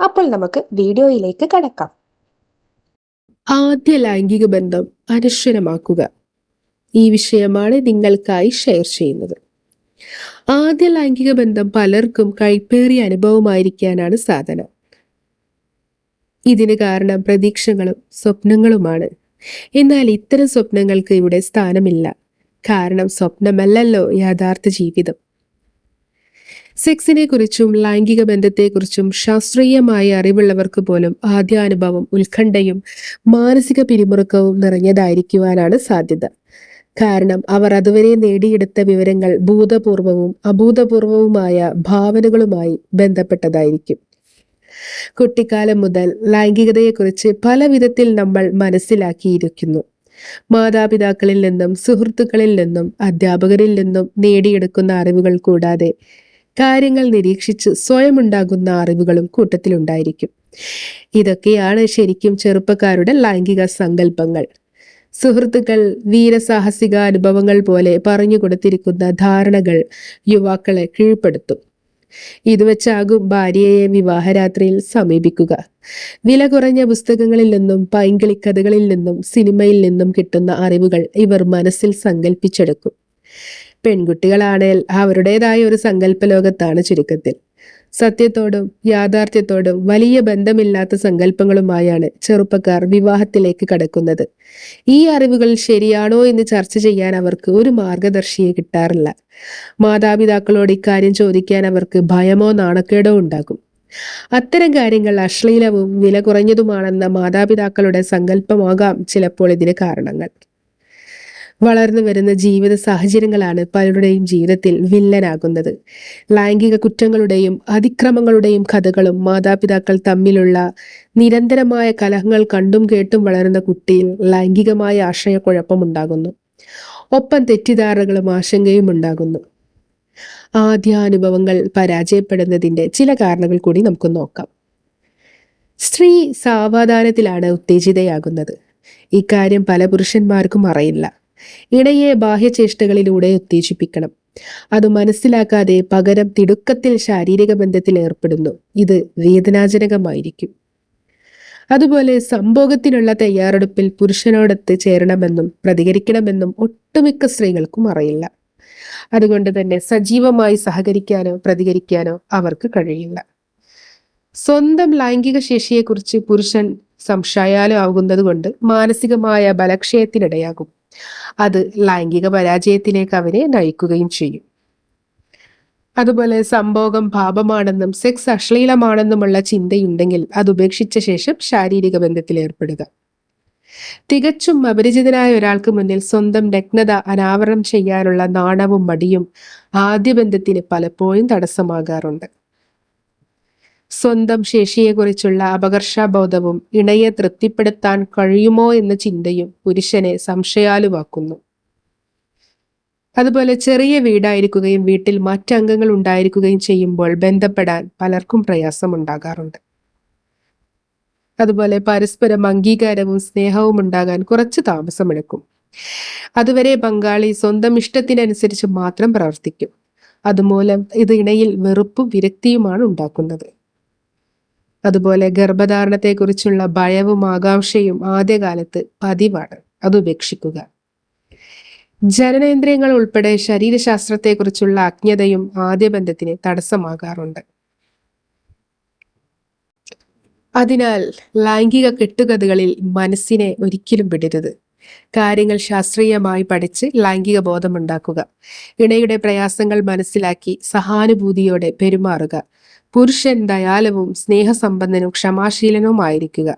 അപ്പോൾ നമുക്ക് വീഡിയോയിലേക്ക് കടക്കാം. ആദ്യ ലൈംഗിക ബന്ധം അനശ്വരമാക്കുക. ഈ വിഷയമാണ് നിങ്ങൾക്കായി ഷെയർ ചെയ്യുന്നത്. ആദ്യ ലൈംഗിക ബന്ധം പലർക്കും കൈപ്പേറിയ അനുഭവമായിരിക്കാനാണ് സാധനം. ഇതിന് കാരണം പ്രതീക്ഷകളും സ്വപ്നങ്ങളുമാണ്. എന്നാൽ ഇത്തരം സ്വപ്നങ്ങൾക്ക് ഇവിടെ സ്ഥാനമില്ല. കാരണം സ്വപ്നമല്ലല്ലോ യഥാർത്ഥ ജീവിതം. സെക്സിനെ കുറിച്ചും ലൈംഗിക ബന്ധത്തെക്കുറിച്ചും ശാസ്ത്രീയമായ അറിവുള്ളവർക്ക് പോലും ആദ്യാനുഭവം ഉത്കണ്ഠയും മാനസിക പിരിമുറുക്കവും നിറഞ്ഞതായിരിക്കുവാനാണ് സാധ്യത. കാരണം അവർ അതുവരെ നേടിയെടുത്ത വിവരങ്ങൾ ഭൂതപൂർവവും അഭൂതപൂർവവുമായ ഭാവനകളുമായി ബന്ധപ്പെട്ടതായിരിക്കും. കുട്ടിക്കാലം മുതൽ ലൈംഗികതയെക്കുറിച്ച് പല വിധത്തിൽ നമ്മൾ മനസ്സിലാക്കിയിരിക്കുന്നു. മാതാപിതാക്കളിൽ നിന്നും സുഹൃത്തുക്കളിൽ നിന്നും അധ്യാപകരിൽ നിന്നും നേടിയെടുക്കുന്ന അറിവുകൾ കൂടാതെ കാര്യങ്ങൾ നിരീക്ഷിച്ച് സ്വയമുണ്ടാകുന്ന അറിവുകളും കൂട്ടത്തിലുണ്ടായിരിക്കും. ഇതൊക്കെയാണ് ശരിക്കും ചെറുപ്പക്കാരുടെ ലൈംഗിക സങ്കല്പങ്ങൾ. സുഹൃത്തുക്കൾ വീരസാഹസിക അനുഭവങ്ങൾ പോലെ പറഞ്ഞു കൊടുത്തിരിക്കുന്ന ധാരണകൾ യുവാക്കളെ കീഴ്പ്പെടുത്തും. ഇത് വെച്ചാകും ഭാര്യയെ വിവാഹരാത്രിയിൽ സമീപിക്കുക. വില കുറഞ്ഞ പുസ്തകങ്ങളിൽ നിന്നും പൈങ്കിളി കഥകളിൽ നിന്നും സിനിമയിൽ നിന്നും കിട്ടുന്ന അറിവുകൾ ഇവർ മനസ്സിൽ സങ്കല്പിച്ചെടുക്കും പെൺകുട്ടികളാണേൽ അവരുടേതായ ഒരു സങ്കല്പ ലോകത്താണ് ചുരുക്കത്തിൽ. സത്യത്തോടും യാഥാർത്ഥ്യത്തോടും വലിയ ബന്ധമില്ലാത്ത സങ്കല്പങ്ങളുമായാണ് ചെറുപ്പക്കാർ വിവാഹത്തിലേക്ക് കടക്കുന്നത്. ഈ അറിവുകൾ ശരിയാണോ എന്ന് ചർച്ച ചെയ്യാൻ അവർക്ക് ഒരു മാർഗദർശിയെ കിട്ടാറില്ല. മാതാപിതാക്കളോട് ഇക്കാര്യം ചോദിക്കാൻ അവർക്ക് ഭയമോ നാണക്കേടോ ഉണ്ടാകും. അത്തരം കാര്യങ്ങൾ അശ്ലീലവും വില കുറഞ്ഞതുമാണെന്ന മാതാപിതാക്കളുടെ സങ്കല്പമാകാം ചിലപ്പോൾ ഇതിന് കാരണങ്ങൾ. വളർന്നു വരുന്ന ജീവിത സാഹചര്യങ്ങളാണ് പലരുടെയും ജീവിതത്തിൽ വില്ലനാകുന്നത്. ലൈംഗിക കുറ്റങ്ങളുടെയും അതിക്രമങ്ങളുടെയും കഥകളും മാതാപിതാക്കൾ തമ്മിലുള്ള നിരന്തരമായ കലഹങ്ങൾ കണ്ടും കേട്ടും വളരുന്ന കുട്ടിയിൽ ലൈംഗികമായ ആശയക്കുഴപ്പമുണ്ടാകുന്നു. ഒപ്പം തെറ്റിദ്ധാരണകളും ആശങ്കയും ഉണ്ടാകുന്നു. ആദ്യാനുഭവങ്ങൾ പരാജയപ്പെടുന്നതിന്റെ ചില കാരണങ്ങൾ കൂടി നമുക്ക് നോക്കാം. സ്ത്രീ സാവധാനത്തിലാണ് ഉത്തേജിതയാകുന്നത്. ഇക്കാര്യം പല പുരുഷന്മാർക്കും അറിയില്ല. ഇണയെ ബാഹ്യചേഷ്ടകളിലൂടെ ഉത്തേജിപ്പിക്കണം. അത് മനസ്സിലാക്കാതെ പകരം തിടുക്കത്തിൽ ശാരീരിക ബന്ധത്തിൽ ഏർപ്പെടുന്നു. ഇത് വേദനാജനകമായിരിക്കും. അതുപോലെ സംഭോഗത്തിനുള്ള തയ്യാറെടുപ്പിൽ പുരുഷനോടൊത്ത് ചേരണമെന്നും പ്രതികരിക്കണമെന്നും ഒട്ടുമിക്ക സ്ത്രീകൾക്കും അറിയില്ല. അതുകൊണ്ട് തന്നെ സജീവമായി സഹകരിക്കാനോ പ്രതികരിക്കാനോ അവർക്ക് കഴിയില്ല. സ്വന്തം ലൈംഗിക ശേഷിയെക്കുറിച്ച് പുരുഷൻ സംശയാലോ ആകുന്നത് കൊണ്ട് മാനസികമായ ബലക്ഷയത്തിനിടയാകും. അത് ലൈംഗിക പരാജയത്തിലേക്ക് അവരെ നയിക്കുകയും ചെയ്യും. അതുപോലെ സംഭോഗം പാപമാണെന്നും സെക്സ് അശ്ലീലമാണെന്നുമുള്ള ചിന്തയുണ്ടെങ്കിൽ അത് ഉപേക്ഷിച്ച ശേഷം ശാരീരിക ബന്ധത്തിൽ ഏർപ്പെടുക. തികച്ചും അപരിചിതനായ ഒരാൾക്ക് മുന്നിൽ സ്വന്തം നഗ്നത അനാവരണം ചെയ്യാനുള്ള നാണവും മടിയും ആദ്യ ബന്ധത്തിന് പലപ്പോഴും തടസ്സമാകാറുണ്ട്. സ്വന്തം ശേഷിയെക്കുറിച്ചുള്ള അപകർഷാബോധവും ഇണയെ തൃപ്തിപ്പെടുത്താൻ കഴിയുമോ എന്ന ചിന്തയും പുരുഷനെ സംശയാലുവാക്കുന്നു. അതുപോലെ ചെറിയ വീടായിരിക്കുകയും വീട്ടിൽ മറ്റംഗങ്ങൾ ഉണ്ടായിരിക്കുകയും ചെയ്യുമ്പോൾ ബന്ധപ്പെടാൻ പലർക്കും പ്രയാസമുണ്ടാകാറുണ്ട്. അതുപോലെ പരസ്പരം അംഗീകാരവും സ്നേഹവും ഉണ്ടാകാൻ കുറച്ച് താമസമെടുക്കും. അതുവരെ ബംഗാളി സ്വന്തം ഇഷ്ടത്തിനനുസരിച്ച് മാത്രം പ്രവർത്തിക്കും. അതുമൂലം ഇത് ഇണയിൽ വെറുപ്പും വിരക്തിയുമാണ് ഉണ്ടാക്കുന്നത്. അതുപോലെ ഗർഭധാരണത്തെക്കുറിച്ചുള്ള ഭയവും ആകാംക്ഷയും ആദ്യകാലത്ത് പതിവാണ്. അത് ഉപേക്ഷിക്കുക. ജനനേന്ദ്രിയങ്ങൾ ഉൾപ്പെടെ ശരീരശാസ്ത്രത്തെക്കുറിച്ചുള്ള അജ്ഞതയും ആദ്യ ബന്ധത്തിന് തടസ്സമാകാറുണ്ട്. അതിനാൽ ലൈംഗിക കെട്ടുകഥകളിൽ മനസ്സിനെ ഒരിക്കലും വിടരുത്. കാര്യങ്ങൾ ശാസ്ത്രീയമായി പഠിച്ച് ലൈംഗിക ബോധമുണ്ടാക്കുക. ഇണയുടെ പ്രയാസങ്ങൾ മനസ്സിലാക്കി സഹാനുഭൂതിയോടെ പെരുമാറുക. പുരുഷൻ ദയാലവും സ്നേഹസമ്പന്നനും ക്ഷമാശീലനുമായിരിക്കുക.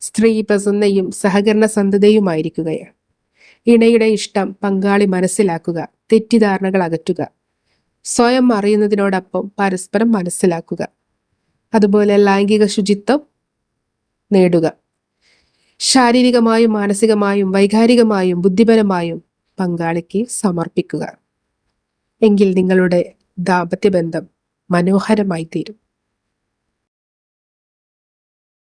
സ്ത്രീ പ്രസന്നയും സഹകരണ സന്ധതയുമായിരിക്കുകയാണ് ഇണയുടെ ഇഷ്ടം പങ്കാളി മനസ്സിലാക്കുക തെറ്റിദ്ധാരണകൾ അകറ്റുക. സ്വയം അറിയുന്നതിനോടൊപ്പം പരസ്പരം മനസ്സിലാക്കുക. അതുപോലെ ലൈംഗിക ശുചിത്വം നേടുക. ശാരീരികമായും മാനസികമായും വൈകാരികമായും ബുദ്ധിപരമായും പങ്കാളിക്ക് സമർപ്പിക്കുക. എങ്കിൽ നിങ്ങളുടെ ദാമ്പത്യ ബന്ധം മനോഹരമായി തീരും.